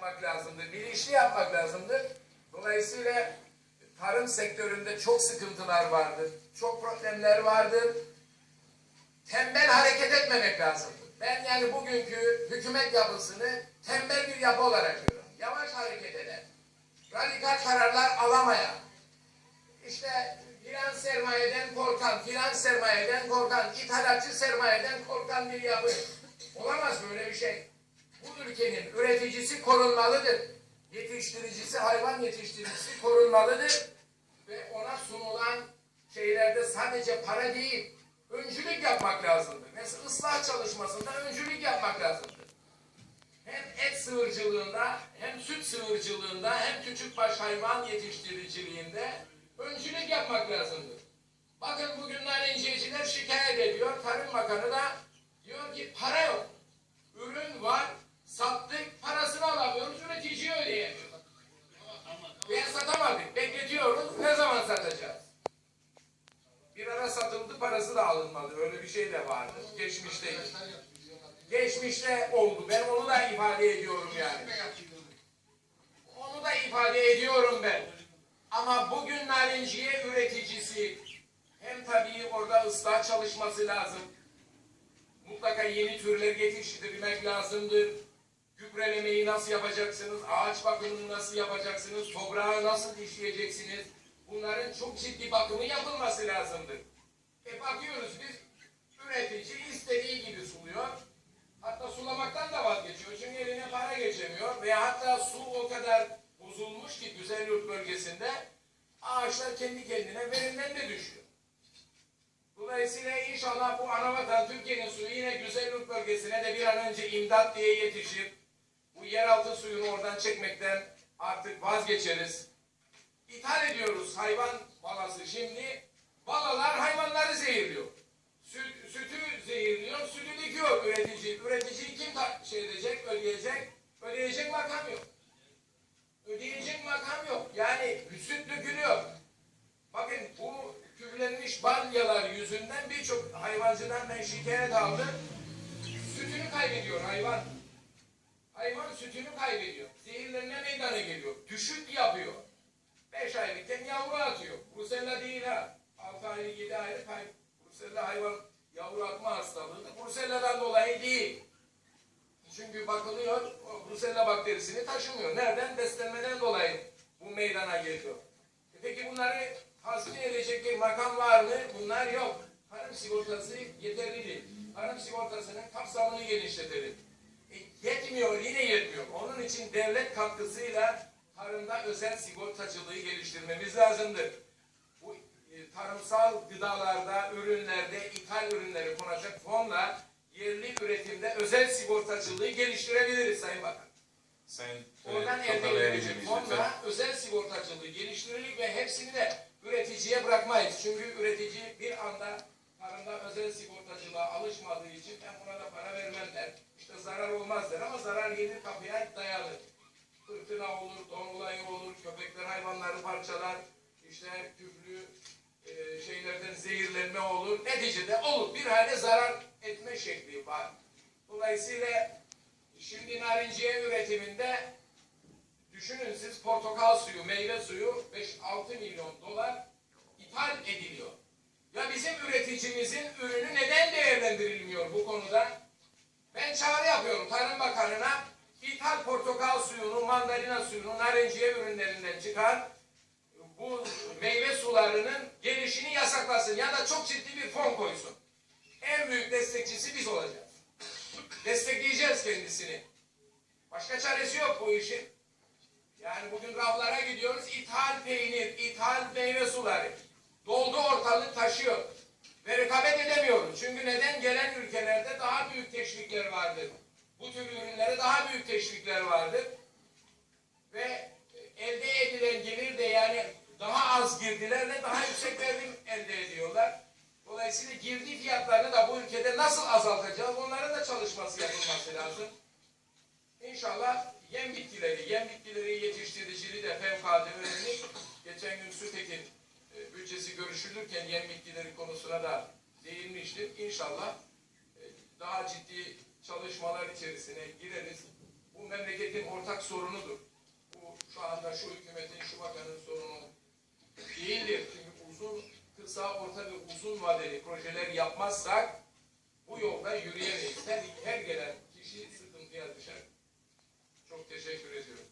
yapmak lazımdır. Bilinçli yapmak lazımdır. Dolayısıyla tarım sektöründe çok sıkıntılar vardır. Çok problemler vardır. Tembel hareket etmemek lazımdır. Ben yani bugünkü hükümet yapısını tembel bir yapı olarak görüyorum. Yavaş hareket eden, radikal kararlar alamayan, işte finans sermayeden korkan, finans sermayeden korkan, ithalatçı sermayeden korkan bir yapı. Olamaz böyle bir şey. Bu ülkenin üreticisi korunmalıdır. Yetiştiricisi, hayvan yetiştiricisi korunmalıdır. Ve ona sunulan şeylerde sadece para değil, öncülük yapmak lazımdır. Mesela ıslah çalışmasında öncülük yapmak lazımdır. Hem et sığırcılığında, hem süt sığırcılığında, hem küçükbaş hayvan yetiştiriciliğinde öncülük yapmak lazımdır. Bakın bugün narenciyeciler şikayet ediyor. Tarım Bakanı da diyor ki para yok. Ürün var, alınmadı. Öyle bir şey de vardı. Geçmişte. Geçmişte oldu. Ben onu da ifade ediyorum yani. Onu da ifade ediyorum ben. Ama bugün narinciye üreticisi hem tabii orada ıslah çalışması lazım. Mutlaka yeni türler yetiştirmek lazımdır. Gübrelemeyi nasıl yapacaksınız? Ağaç bakımını nasıl yapacaksınız? Toprağı nasıl işleyeceksiniz? Bunların çok ciddi bakımı yapılması lazımdır. E bakıyoruz biz bölgesinde ağaçlar kendi kendine verimden de düşüyor. Dolayısıyla inşallah bu anavatan Türkiye'nin suyu yine Güzelyurt bölgesine de bir an önce imdat diye yetişir. Bu yeraltı suyunu oradan çekmekten artık vazgeçeriz. İthal ediyoruz hayvan balası. Şimdi balalar hayvanları zehirliyor. Süt, sütü zehirliyor, sütü dikiyor üretici. Üreticiyi kim ta- şey edecek, ödeyecek? Ödeyecek makam yok. Ödeyecek makam yok. Yani süt dökülüyor. Bakın bu küflenmiş balyalar yüzünden birçok hayvancıdan ben şikayet aldım. Sütünü kaybediyor hayvan. Hayvan sütünü kaybediyor. Zehirlenme meydana geliyor. Düşük yapıyor. Beş aylıkken yavru atıyor. Brusella değil ha. Altı aylık, yedi aylık hay Brusella hayvan yavru atma hastalığıdır. Brusella'dan dolayı değil. Çünkü bakılıyor, o Brusella bakterisini taşımıyor. Nereden? Beslenmeden dolayı bu meydana geliyor. E peki bunları tasmin edecek bir makam var mı? Bunlar yok. Tarım sigortası yeterli değil. Tarım sigortasının kapsamını genişletelim. E, yetmiyor, yine yetmiyor. Onun için devlet katkısıyla tarımda özel sigortacılığı geliştirmemiz lazımdır. Bu e, tarımsal gıdalarda, ürünlerde, ithal ürünleri konacak fonla yerli üretimde özel sigortacılığı geliştirebiliriz Sayın Bakan. Sayın Oradan e, elde edilecek fonla özel sigortacılığı geliştirilir ve hepsini de üreticiye bırakmayız. Çünkü üretici bir anda tarımda özel sigortacılığa alışmadığı için ben buna da para vermem der. İşte zarar olmaz der ama zarar gelir kapıya dayalı. Fırtına olur, don olayı olur, köpekler hayvanları parçalar, işte küflü e, şeylerden zehirlenme olur. Neticede olur. Bir hale zarar etme şekli var. Dolayısıyla şimdi narinciye üretiminde Düşünün siz portakal suyu, meyve suyu 5-6 milyon dolar ithal ediliyor. Ya bizim üreticimizin ürünü neden değerlendirilmiyor bu konuda? Ben çağrı yapıyorum Tarım Bakanı'na ithal portakal suyunu, mandalina suyunu, narenciye ürünlerinden çıkan bu meyve sularının gelişini yasaklasın ya da çok ciddi bir fon koysun. En büyük destekçisi biz olacağız. Destekleyeceğiz kendisini. Başka çaresi yok bu işin. Yani bugün raflara gidiyoruz, ithal peynir, ithal meyve suları. Ortalık taşıyor. Ve rekabet edemiyoruz. Çünkü neden? Gelen ülkelerde daha büyük teşvikler vardır. Bu tür ürünlere daha büyük teşvikler vardır. Ve elde edilen gelir de yani daha az girdilerle daha yüksek verim elde ediyorlar. Dolayısıyla girdi fiyatlarını da bu ülkede nasıl azaltacağız? Onların da çalışması yapılması lazım. İnşallah yem bitkileri, yem bitkileri konuşurken yen miktarları konusuna da değinmiştik. İnşallah e, daha ciddi çalışmalar içerisine gireriz. Bu memleketin ortak sorunudur. Bu şu anda şu hükümetin, şu bakanın sorunu değildir. Çünkü uzun, kısa, orta ve uzun vadeli projeler yapmazsak bu yolda yürüyemeyiz. Her, her gelen kişi sıkıntıya düşer. Çok teşekkür ediyorum.